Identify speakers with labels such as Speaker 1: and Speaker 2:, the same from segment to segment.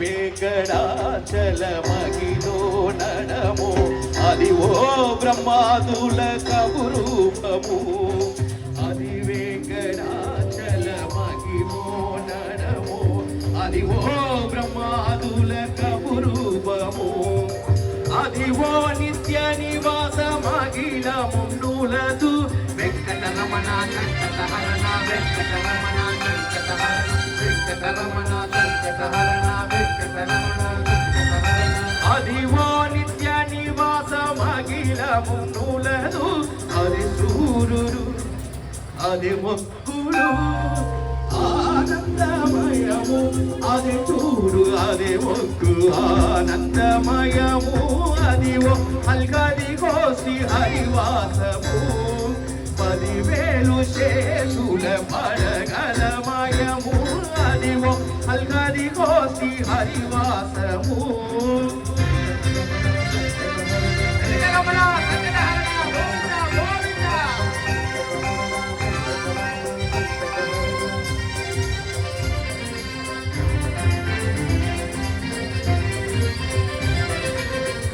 Speaker 1: వెంకటాచల మహిలో నడము. అది ఓ బ్రహ్మాదుల కబురూపము అది వెంకటాచల మహిమో నడము. అది ఓ బ్రహ్మాదుల కబురూపము అది ఓ నిత్య నివాస మహిళ మున్నులదు.
Speaker 2: వెంకటరమణ వెంకటహరణ వెంకటరమణ
Speaker 1: అది మొక్కుడు ఆనందమయము. అది చూడు అది మొక్కు ఆనందమయము. అది ఓ అల్గది కోసి హరివాసము. పదివేలు శేషుల పడగలమయము అది ఓ అల్గది కోసి హరివాసము.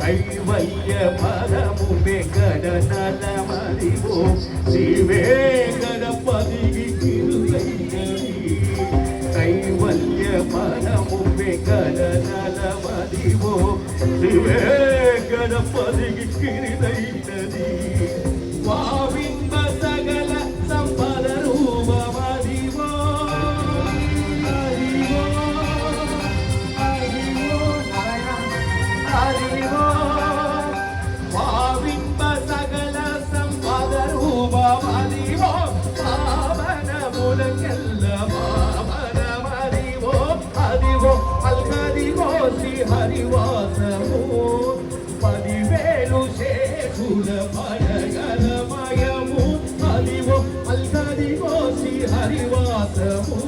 Speaker 1: కైవయ్య పదము వెంకట నలమదివో శ్రీ వెంకట పదిగి కైవల్య పదము వెంకట నలమదివో శ్రీ వెంకట పదిగి హరివాసము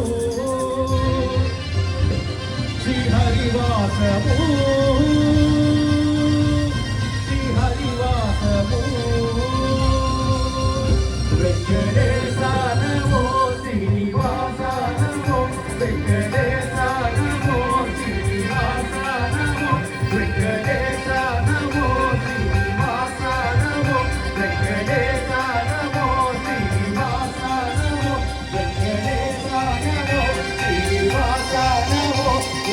Speaker 1: శ్రీ హరివాసము